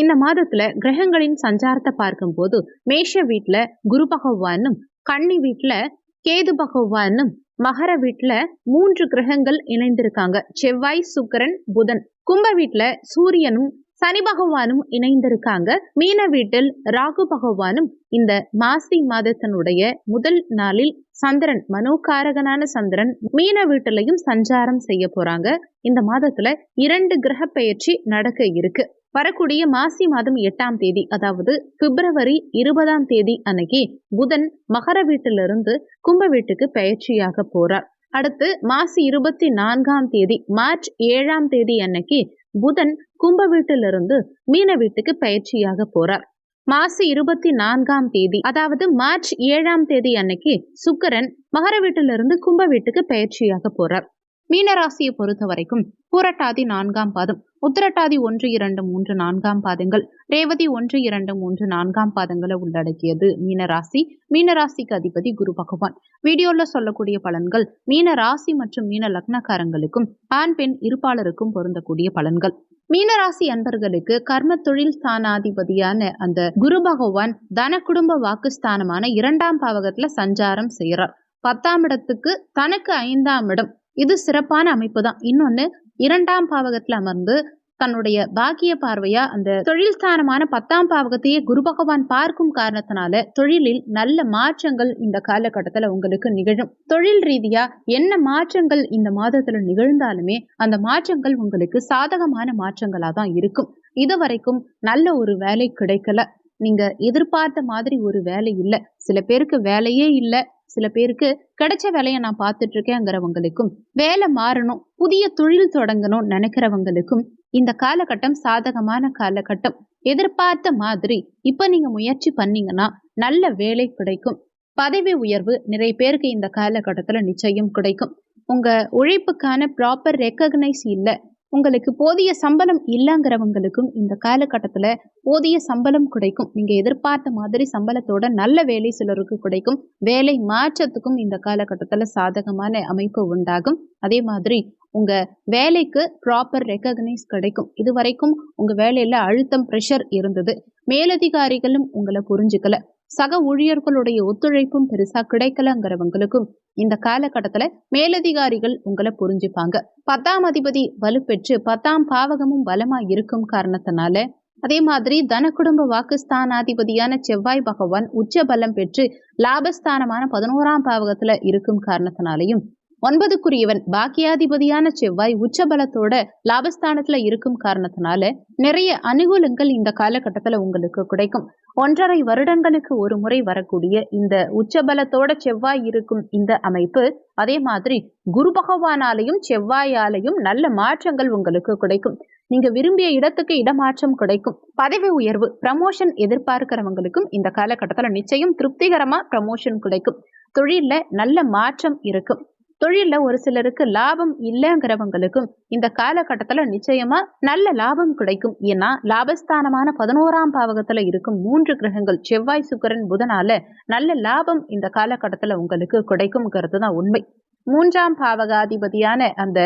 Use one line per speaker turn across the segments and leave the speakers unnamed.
இந்த மாதத்துல கிரகங்களின் சஞ்சாரத்தை பார்க்கும்போது மேஷ வீட்டுல குரு பகவானும் கன்னி வீட்டுல கேது பகவானும் மகர வீட்டுல மூன்று கிரகங்கள் இணைந்திருக்காங்க. செவ்வாய் சுக்கரன் புதன். கும்ப வீட்டுல சூரியனும் சனி பகவானும் இணைந்திருக்காங்க. மீன வீட்டில் ராகு பகவானும் இந்த மாசி மாதத்தினுடைய முதல் நாளில் சந்திரன் மனோகாரகனான சந்திரன் மீன வீட்டிலையும் சஞ்சாரம் செய்ய போறாங்க. இந்த மாதத்துல இரண்டு கிரக பெயர்ச்சி நடக்க இருக்கு. வரக்கூடிய மாசி மாதம் எட்டாம் தேதி அதாவது பிப்ரவரி இருபதாம் தேதி அன்னைக்கு புதன் மகர வீட்டிலிருந்து கும்ப வீட்டுக்கு பயிற்சியாக போறார். அடுத்து மாசி இருபத்தி நான்காம் தேதி மார்ச் ஏழாம் தேதி அன்னைக்கு புதன் கும்ப வீட்டிலிருந்து மீன வீட்டுக்கு பயிற்சியாக போறார். மாசி இருபத்தி நான்காம் தேதி அதாவது மார்ச் ஏழாம் தேதி அன்னைக்கு சுக்கரன் மகர வீட்டிலிருந்து கும்ப வீட்டுக்கு பயிற்சியாக போறார். மீனராசியை பொறுத்த வரைக்கும் பூரட்டாதி நான்காம் பாதம் உத்திரட்டாதி ஒன்று இரண்டு மூன்று நான்காம் பாதங்கள் ரேவதி ஒன்று இரண்டு மூன்று நான்காம் பாதங்களை உள்ளடக்கியது மீனராசி. மீனராசிக்கு அதிபதி குரு பகவான். வீடியோல சொல்லக்கூடிய பலன்கள் மீன ராசி மற்றும் மீன லக்னக்காரங்களுக்கும் ஆண் பெண் இருப்பாளருக்கும் பொருந்தக்கூடிய பலன்கள். மீனராசி அன்பர்களுக்கு கர்ம தொழில் ஸ்தானாதிபதியான அந்த குரு பகவான் தன குடும்ப வாக்குஸ்தானமான இரண்டாம் பாவகத்துல சஞ்சாரம் செய்யறார் பத்தாம் இடத்துக்கு தனக்கு ஐந்தாம் இடம் இது சிறப்பான அமைப்பு தான். இன்னொன்னு இரண்டாம் பாவகத்துல அமர்ந்து தன்னுடைய பாக்கிய பார்வையா அந்த தொழில் ஸ்தானமான பத்தாம் பாவகத்தையே குரு பகவான் பார்க்கும் காரணத்தினால தொழிலில் நல்ல மாற்றங்கள் இந்த காலகட்டத்துல உங்களுக்கு நிகழும். தொழில் ரீதியா என்ன மாற்றங்கள் இந்த மாதத்துல நிகழ்ந்தாலுமே அந்த மாற்றங்கள் உங்களுக்கு சாதகமான மாற்றங்களா தான் இருக்கும். இது வரைக்கும் நல்ல ஒரு வேலை கிடைக்கல. நீங்க எதிர்பார்த்த மாதிரி ஒரு வேலை இல்லை. சில பேருக்கு வேலையே இல்லை. சில பேருக்கு கிடைச்ச வேலையை நான் பார்த்துட்டு இருக்கேங்கிறவங்களுக்கும் வேலை மாறணும் புதிய தொழில் தொடங்கணும் நினைக்கிறவங்களுக்கும் இந்த காலகட்டம் சாதகமான காலகட்டம். எதிர்பார்த்த மாதிரி இப்ப நீங்க முயற்சி பண்ணீங்கன்னா நல்ல வேலை கிடைக்கும். பதவி உயர்வு நிறைய பேருக்கு இந்த காலகட்டத்துல நிச்சயம் கிடைக்கும். உங்க உழைப்புக்கான ப்ராப்பர் ரெக்கக்னைஸ் இல்லை. உங்களுக்கு போதிய சம்பளம் இல்லைங்கிறவங்களுக்கும் இந்த காலகட்டத்தில் போதிய சம்பளம் கிடைக்கும். நீங்கள் எதிர்பார்த்த மாதிரி சம்பளத்தோட நல்ல வேலை சிலருக்கு கிடைக்கும். வேலை மாற்றத்துக்கும் இந்த காலகட்டத்தில் சாதகமான அமைப்பு உண்டாகும். அதே மாதிரி உங்க வேலைக்கு ப்ராப்பர் ரெக்கக்னைஸ் கிடைக்கும். இது வரைக்கும் உங்க வேலையில அழுத்தம் ப்ரெஷர் இருந்தது. மேலதிகாரிகளும் உங்களை புரிஞ்சுக்கல. சக ஊழியர்களுடைய ஒத்துழைப்பும் பெருசா கிடைக்கலங்கிறவங்களுக்கும் இந்த காலகட்டத்துல மேலதிகாரிகள் உங்களை புரிஞ்சுப்பாங்க. பத்தாம் அதிபதி வலுப்பெற்று பத்தாம் பாவகமும் பலமா இருக்கும் காரணத்தினால அதே மாதிரி தன குடும்ப வாக்குஸ்தானாதிபதியான செவ்வாய் பகவான் உச்ச பலம் பெற்று லாபஸ்தானமான பதினோராம் பாவகத்துல இருக்கும் காரணத்தினாலையும் ஒன்பதுக்குரியவன் பாக்கியாதிபதியான செவ்வாய் உச்சபலத்தோட லாபஸ்தானத்துல இருக்கும் காரணத்தினால நிறைய அனுகூலங்கள் இந்த காலகட்டத்துல உங்களுக்கு கிடைக்கும். ஒன்றரை வருடங்களுக்கு ஒரு முறை வரக்கூடிய இந்த உச்சபலத்தோட செவ்வாய் இருக்கும் இந்த அமைப்பு அதே மாதிரி குரு பகவானாலையும் செவ்வாயாலையும் நல்ல மாற்றங்கள் உங்களுக்கு கிடைக்கும். நீங்க விரும்பிய இடத்துக்கு இடமாற்றம் கிடைக்கும். பதவி உயர்வு ப்ரமோஷன் எதிர்பார்க்கிறவங்களுக்கும் இந்த காலகட்டத்துல நிச்சயம் திருப்திகரமா ப்ரமோஷன் கிடைக்கும். தொழில்ல நல்ல மாற்றம் இருக்கும். தொழிலில் ஒரு சிலருக்கு லாபம் இல்லைங்கிறவங்களுக்கும் இந்த காலகட்டத்தில் நிச்சயமா நல்ல லாபம் கிடைக்கும். ஏன்னா லாபஸ்தானமான பதினோராம் பாவகத்தில் இருக்கும் மூன்று கிரகங்கள் செவ்வாய் சுக்கரன் புதனால நல்ல லாபம் இந்த காலகட்டத்தில் உங்களுக்கு கிடைக்கும்ங்கிறது தான் உண்மை. மூன்றாம் பாவகாதிபதியான அந்த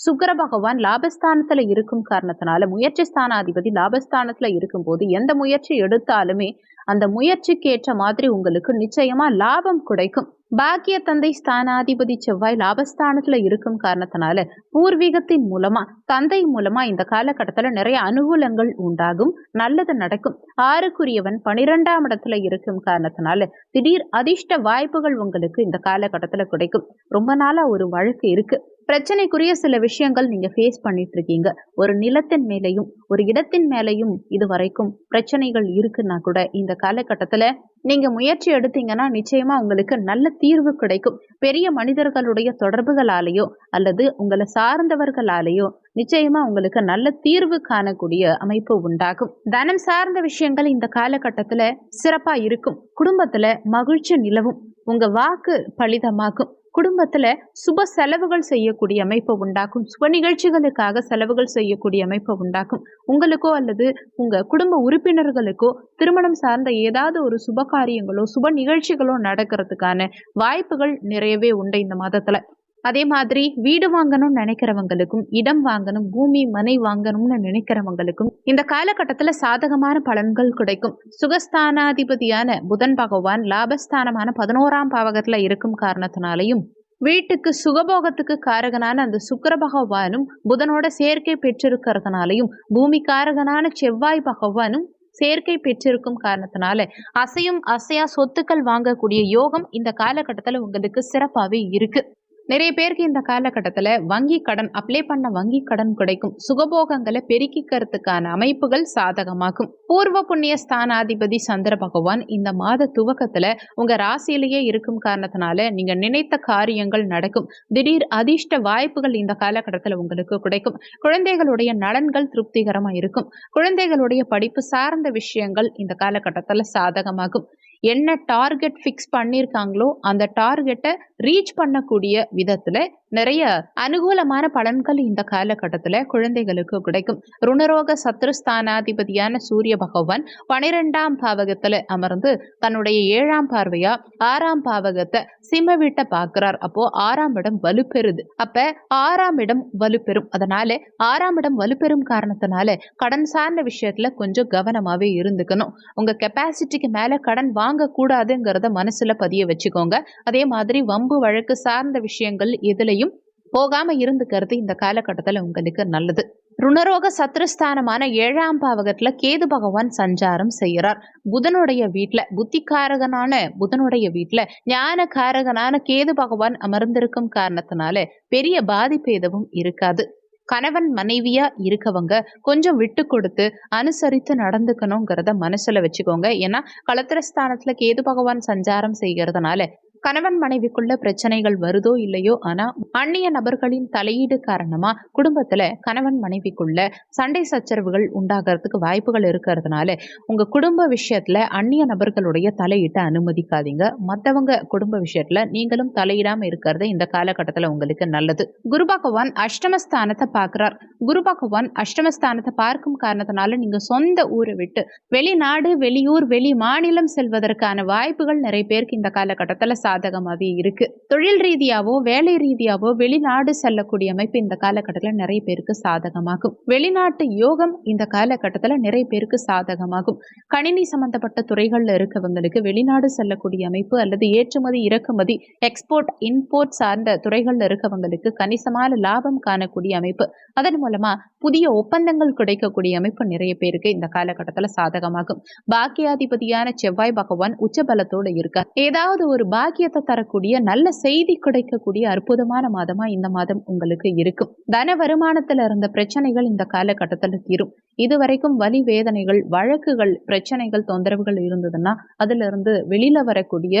சுக்கர பகவான் லாபஸ்தானத்துல இருக்கும் காரணத்தினால முயற்சி ஸ்தானாதிபதி லாபஸ்தானத்துல இருக்கும்போது எந்த முயற்சி எடுத்தாலுமே அந்த முயற்சிக்கு ஏற்ற மாதிரி உங்களுக்கு நிச்சயமா லாபம் கிடைக்கும். பாக்கிய தந்தை ஸ்தானாதிபதி செவ்வாய் லாபஸ்தானத்துல இருக்கும் காரணத்தினால பூர்வீகத்தின் மூலமா தந்தை மூலமா இந்த காலகட்டத்துல நிறைய அனுகூலங்கள் உண்டாகும் நல்லது நடக்கும். ஆறுக்குரியவன் பனிரெண்டாம் இடத்துல இருக்கும் காரணத்தினால திடீர் அதிர்ஷ்ட வாய்ப்புகள் உங்களுக்கு இந்த காலகட்டத்துல கிடைக்கும். ரொம்ப நாளா ஒரு வழக்கு இருக்கு. பிரச்சனைக்குரிய சில விஷயங்கள் நீங்க ஃபேஸ் பண்ணிட்டு இருக்கீங்க ஒரு நிலத்தின் மேலையும் ஒரு இடத்தின் மேலையும் இது வரைக்கும் பிரச்சனைகள் இருக்குன்னா கூட இந்த காலகட்டத்துல நீங்க முயற்சி எடுத்தீங்கன்னா நிச்சயமா உங்களுக்கு நல்ல தீர்வு கிடைக்கும். பெரிய மனிதர்களுடைய தொடர்புகளாலேயோ அல்லது உங்களை சார்ந்தவர்களாலேயோ நிச்சயமா உங்களுக்கு நல்ல தீர்வு காணக்கூடிய அமைப்பு உண்டாகும். தனம் சார்ந்த விஷயங்கள் இந்த காலகட்டத்துல சிறப்பா இருக்கும். குடும்பத்துல மகிழ்ச்சி நிலவும். உங்க வாக்கு பலிதமாகும். குடும்பத்தில் சுப செலவுகள் செய்யக்கூடிய அமைப்பை உண்டாக்கும். சுப நிகழ்ச்சிகளுக்காக செலவுகள் செய்யக்கூடிய அமைப்பை உண்டாக்கும். உங்களுக்கோ அல்லது உங்கள் குடும்ப உறுப்பினர்களுக்கோ திருமணம் சார்ந்த ஏதாவது ஒரு சுப காரியங்களோ சுப நிகழ்ச்சிகளோ நடக்கிறதுக்கான வாய்ப்புகள் நிறையவே உண்டு இந்த மாதத்தில். அதே மாதிரி வீடு வாங்கணும்னு நினைக்கிறவங்களுக்கும் இடம் வாங்கணும் பூமி மனை வாங்கணும்னு நினைக்கிறவங்களுக்கும் இந்த காலகட்டத்தில் சாதகமான பலன்கள் கிடைக்கும். சுகஸ்தானாதிபதியான புதன் பகவான் லாபஸ்தானமான பதினோராம் பாவகத்தில் இருக்கும் காரணத்தினாலையும் வீட்டுக்கு சுகபோகத்துக்கு காரகனான அந்த சுக்கிர பகவானும் புதனோட சேர்க்கை பெற்றிருக்கிறதுனாலையும் பூமி காரகனான செவ்வாய் பகவானும் சேர்க்கை பெற்றிருக்கும் காரணத்தினால அசையும் அசையா சொத்துக்கள் வாங்கக்கூடிய யோகம் இந்த காலகட்டத்தில் உங்களுக்கு சிறப்பாகவே இருக்கு. நிறைய பேருக்கு இந்த காலகட்டத்தில் வங்கி கடன் அப்ளை பண்ண வங்கி கடன் கிடைக்கும். சுகபோகங்களை பெருக்கிக்கிறதுக்கான அமைப்புகள் சாதகமாகும். பூர்வ புண்ணிய ஸ்தானாதிபதி சந்திர பகவான் இந்த மாத துவக்கத்தில் உங்க ராசியிலேயே இருக்கும் காரணத்தினால நீங்க நினைத்த காரியங்கள் நடக்கும். திடீர் அதிர்ஷ்ட வாய்ப்புகள் இந்த காலகட்டத்தில் உங்களுக்கு கிடைக்கும். குழந்தைகளுடைய நலன்கள் திருப்திகரமா இருக்கும். குழந்தைகளுடைய படிப்பு சார்ந்த விஷயங்கள் இந்த காலகட்டத்தில் சாதகமாகும். என்ன டார்கெட் ஃபிக்ஸ் பண்ணியிருக்காங்களோ அந்த டார்கெட்டை ரீச் பண்ணக்கூடிய விதத்தில் நிறைய அனுகூலமான பலன்கள் இந்த காலகட்டத்தில் குழந்தைகளுக்கு கிடைக்கும். ருணரோக சத்ருஸ்தானாதிபதியான சூரிய பகவான் பனிரெண்டாம் பாவகத்தில் அமர்ந்து தன்னுடைய ஏழாம் பார்வையா ஆறாம் பாவகத்தை சிம்ம வீட்டை பார்க்கிறார். அப்போ ஆறாம் இடம் வலுப்பெறுது. அப்ப ஆறாம் இடம் வலுப்பெறும். அதனால ஆறாம் இடம் வலுப்பெறும் காரணத்தினால கடன் சார்ந்த விஷயத்துல கொஞ்சம் கவனமாவே இருந்துக்கணும். உங்க கெப்பாசிட்டிக்கு மேல கடன் வாங்கக்கூடாதுங்கிறத மனசுல பதிய வச்சுக்கோங்க. அதே மாதிரி வம்பு வழக்கு சார்ந்த விஷயங்கள் எதுலையும் போகாம இருந்துக்கிறது இந்த காலகட்டத்தில் உங்களுக்கு நல்லது. ருணரோக சத்ருஸ்தானமான ஏழாம் பாவகத்துல கேது பகவான் சஞ்சாரம் செய்கிறார் புதனுடைய வீட்டுல புத்திக்காரகனான புதனுடைய வீட்டுல ஞானக்காரகனான கேது பகவான் அமர்ந்திருக்கும் காரணத்தினால பெரிய பாதிப்பு எதுவும் இருக்காது. கணவன் மனைவியா இருக்கவங்க கொஞ்சம் விட்டு கொடுத்து அனுசரித்து நடந்துக்கணுங்கிறத மனசுல வச்சுக்கோங்க. ஏன்னா களத்திரஸ்தானத்துல கேது பகவான் சஞ்சாரம் செய்கிறதுனால கணவன் மனைவிக்குள்ள பிரச்சனைகள் வருதோ இல்லையோ ஆனா அந்நிய நபர்களின் தலையீடு காரணமா குடும்பத்துல கணவன் மனைவிக்குள்ள சண்டை சச்சரவுகள் உண்டாகிறதுக்கு வாய்ப்புகள் இருக்கிறதுனால உங்க குடும்ப விஷயத்துல அந்நிய நபர்களுடைய தலையீட்டை அனுமதிக்காதீங்க. மற்றவங்க குடும்ப விஷயத்துல நீங்களும் தலையிடாம இருக்கிறது இந்த காலகட்டத்துல உங்களுக்கு நல்லது. குரு பகவான் அஷ்டமஸ்தானத்தை பார்க்கிறார். குரு பகவான் அஷ்டமஸ்தானத்தை பார்க்கும் காரணத்தினால நீங்க சொந்த ஊரை விட்டு வெளிநாடு வெளியூர் வெளி மாநிலம் செல்வதற்கான வாய்ப்புகள் நிறைய பேருக்கு இந்த காலகட்டத்துல சாதகமாகவே இருக்குது தொழில் ரீதியாகவோ வேலை ரீதியாகவோ வெளிநாடு செல்லக்கூடிய அமைப்பு இந்த காலகட்டத்தில் நிறைய பேருக்கு சாதகமாகும். வெளிநாட்டு யோகம் இந்த காலகட்டத்தில் நிறைய பேருக்கு சாதகமாகும். கணினி சம்பந்தப்பட்ட துறைகளில் இருக்கவங்களுக்கு வெளிநாடு செல்லக்கூடிய அமைப்பு அல்லது ஏற்றுமதி இறக்குமதி எக்ஸ்போர்ட் இம்போர்ட் சார்ந்த துறைகளில் இருக்கவங்களுக்கு கணிசமான லாபம் காணக்கூடிய அமைப்பு. அதன் மூலமா புதிய ஒப்பந்தங்கள் கிடைக்கக்கூடிய அமைப்பு நிறைய பேருக்கு இந்த காலகட்டத்தில் சாதகமாகும். பாக்கியாதிபதியான செவ்வாய் பகவான் உச்சபலத்தோடு இருக்கார். ஏதாவது ஒரு பாக்கிய பாக்கியத்தை தரக்கூடிய நல்ல செய்தி கிடைக்கக்கூடிய அற்புதமான மாதமா இந்த மாதம் உங்களுக்கு இருக்கும். தன வருமானத்துல இருந்த பிரச்சனைகள் இந்த காலகட்டத்தில் தீரும். இதுவரைக்கும் வலி வேதனைகள் வழக்குகள் பிரச்சனைகள் தொந்தரவுகள் இருந்ததுன்னா அதுல இருந்து வெளியில வரக்கூடிய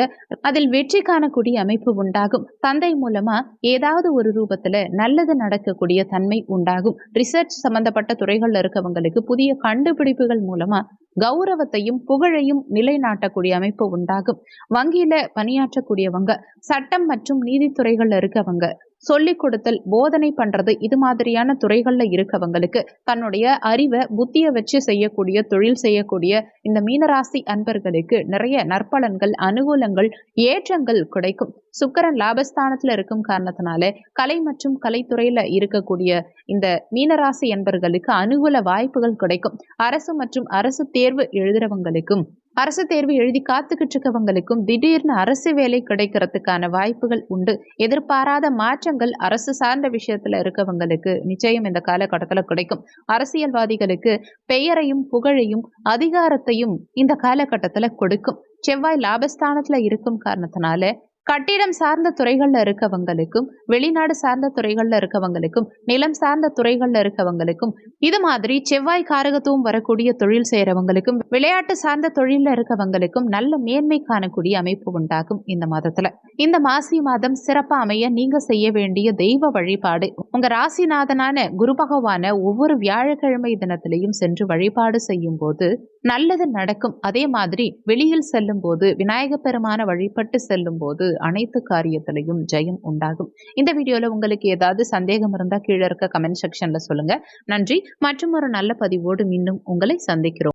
அதில் வெற்றி காணக்கூடிய அமைப்பு உண்டாகும். தந்தை மூலமா ஏதாவது ஒரு ரூபத்துல நல்லது நடக்கக்கூடிய தன்மை உண்டாகும். ரிசர்ச் சம்பந்தப்பட்ட துறைகள்ல இருக்கவங்களுக்கு புதிய கண்டுபிடிப்புகள் மூலமா கௌரவத்தையும் புகழையும் நிலைநாட்டக்கூடிய அமைப்பு உண்டாகும். வங்கியில பணியாற்றக்கூடியவங்க சட்டம் மற்றும் நீதித்துறைகள்ல இருக்கவங்க சொல்லிக் கொடுத்தல் போதனை பண்றது இது மாதிரியான துறைகள்ல இருக்கவங்களுக்கு தன்னுடைய அறிவை புத்திய வச்சு செய்யக்கூடிய தொழில் செய்யக்கூடிய இந்த மீனராசி அன்பர்களுக்கு நிறைய நற்பலன்கள் அனுகூலங்கள் ஏற்றங்கள் கிடைக்கும். சுக்கரன் லாபஸ்தானத்துல இருக்கும் காரணத்தினால கலை மற்றும் கலைத்துறையில இருக்கக்கூடிய இந்த மீனராசி அன்பர்களுக்கு அனுகூல வாய்ப்புகள் கிடைக்கும். அரசு மற்றும் அரசு தேர்வு எழுதுறவங்களுக்கும் அரசு தேர்வு எழுதி காத்துக்கிட்டு இருக்கவங்களுக்கும் திடீர்னு அரசு வேலை கிடைக்கிறதுக்கான வாய்ப்புகள் உண்டு. எதிர்பாராத மாற்றங்கள் அரசு சார்ந்த விஷயத்துல இருக்கவங்களுக்கு நிச்சயம் இந்த காலகட்டத்தில் கிடைக்கும். அரசியல்வாதிகளுக்கு பெயரையும் புகழையும் அதிகாரத்தையும் இந்த காலகட்டத்தில் கொடுக்கும். செவ்வாய் லாபஸ்தானத்துல இருக்கும் காரணத்தினால கட்டிடம் சார்ந்த துறைகள்ல இருக்கவங்களுக்கும் வெளிநாடு சார்ந்த துறைகள்ல இருக்கவங்களுக்கும் நிலம் சார்ந்த துறைகள்ல இருக்கவங்களுக்கும் இது மாதிரி செவ்வாய் காரகத்துவம் வரக்கூடிய தொழில் செய்யறவங்களுக்கும் விளையாட்டு சார்ந்த தொழில்ல இருக்கவங்களுக்கும் நல்ல மேன்மை காணக்கூடிய அமைப்பு உண்டாகும் இந்த மாதத்துல. இந்த மாசி மாதம் சிறப்பா அமைய நீங்க செய்ய வேண்டிய தெய்வ வழிபாடு. உங்க ராசிநாதனான குரு பகவான ஒவ்வொரு வியாழக்கிழமை தினத்திலையும் சென்று வழிபாடு செய்யும் போது நல்லது நடக்கும். அதே மாதிரி வெளியில் செல்லும் போது விநாயக பெருமான வழிபட்டு செல்லும் போது அனைத்து காரியத்திலையும் ஜெயம் உண்டாகும். இந்த வீடியோல உங்களுக்கு ஏதாவது சந்தேகம் இருந்தா கீழே இருக்க கமெண்ட் செக்ஷன்ல சொல்லுங்க. நன்றி. மற்றும் ஒரு நல்ல பதிவோடு மீண்டும் உங்களை சந்திக்கிறோம்.